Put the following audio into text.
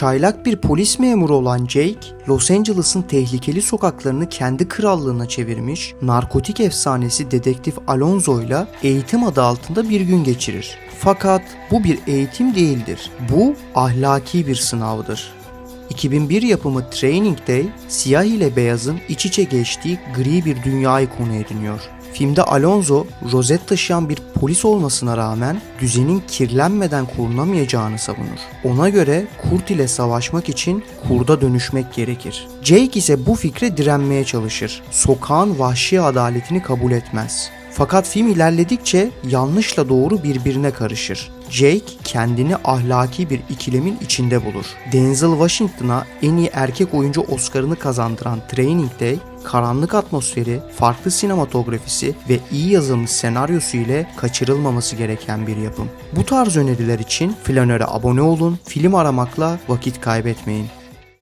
Çaylak bir polis memuru olan Jake, Los Angeles'ın tehlikeli sokaklarını kendi krallığına çevirmiş, narkotik efsanesi dedektif Alonzo ile eğitim adı altında bir gün geçirir. Fakat bu bir eğitim değildir. Bu ahlaki bir sınavdır. 2001 yapımı Training Day, siyah ile beyazın iç içe geçtiği gri bir dünyayı konu ediniyor. Filmde Alonzo, rozet taşıyan bir polis olmasına rağmen düzenin kirlenmeden korunamayacağını savunur. Ona göre kurt ile savaşmak için kurda dönüşmek gerekir. Jake ise bu fikre direnmeye çalışır. Sokağın vahşi adaletini kabul etmez. Fakat film ilerledikçe yanlışla doğru birbirine karışır. Jake kendini ahlaki bir ikilemin içinde bulur. Denzel Washington'a en iyi erkek oyuncu Oscar'ını kazandıran Training Day, karanlık atmosferi, farklı sinematografisi ve iyi yazılmış senaryosu ile kaçırılmaması gereken bir yapım. Bu tarz öneriler için Flanör'e abone olun, film aramakla vakit kaybetmeyin.